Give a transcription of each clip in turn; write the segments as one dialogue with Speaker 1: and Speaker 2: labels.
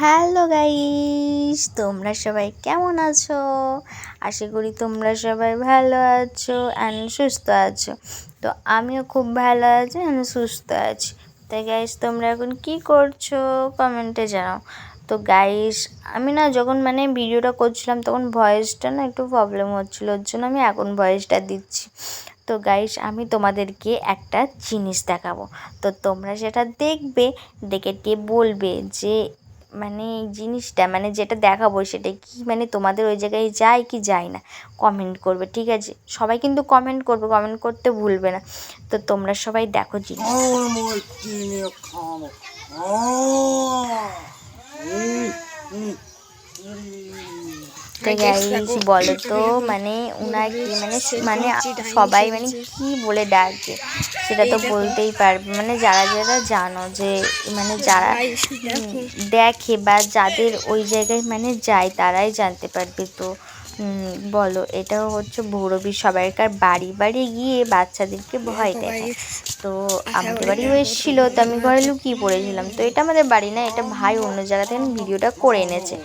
Speaker 1: Hello guys, তোমরা সবাই কেমন আছো? আশা করি তোমরা সবাই ভালো আছো অ্যান্ড সুস্থ আছো। তো আমিও খুব ভালো আছি অ্যান্ড সুস্থ আছি। তাই গাইস, তোমরা এখন কি করছ? কমেন্টে জানাও। তো গাইস, আমি না যখন মানে ভিডিওটা করছিলাম, তখন ভয়েসটা না একটু প্রবলেম হচ্ছিল, ওর জন্য আমি এখন ভয়েসটা দিচ্ছি। তো গাইস, আমি তোমাদেরকে একটা জিনিস দেখাবো। তো তোমরা সেটা দেখবে, দেখে টিয়ে বলবে যে মানে এই জিনিসটা মানে যেটা দেখাবো সেটা কি মানে তোমাদের ওই জায়গায় যায় কি যায় না কমেন্ট করবে, ঠিক আছে? সবাই কিন্তু কমেন্ট করবে কমেন্ট করতে ভুলবে না। তো তোমরা সবাই দেখো জিনিস তো গাইস বলো তো? মানে উনাকে মানে মানে সবাই মানে কি বলে ডাকবে সেটা তো বলতেই পারবে মানে যারা যারা জানো যে মানে যারা দেখে। বা যাদের ওই জায়গায় মানে যায় তারাই জানতে পারবে তো। বলো এটাও হচ্ছে ভৈরবী সবাইকার বাড়ি। বাড়ি গিয়ে বাচ্চাদেরকে ভয় দেয় তো আমাদের বাড়িও এসেছিল তো আমি ঘরে লুকিয়ে পড়েছিলাম। তো এটা আমাদের বাড়ি না এটা ভাই অন্য জায়গা থেকে ভিডিওটা করে এনেছে।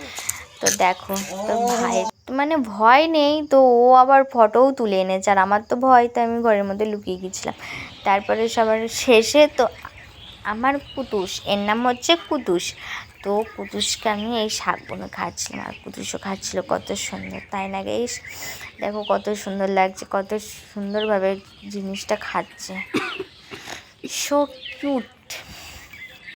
Speaker 1: তো দেখো, তো ভাইয়ের মানে ভয় নেই, তো ও আবার ফটোও তুলে এনেছে, আর আমার তো ভয় তো আমি ঘরের মধ্যে লুকিয়ে গেছিলাম তারপরে সবার শেষে তো আমার কুতুস, এর নাম হচ্ছে কুতুস। তো কুতুসকে আমি এই শাক বনে খাচ্ছিলাম, আর কুতুসও খাচ্ছিল, কত সুন্দর, তাই না গেস? দেখো কত সুন্দর লাগছে, কত সুন্দরভাবে জিনিসটা খাচ্ছে। So cute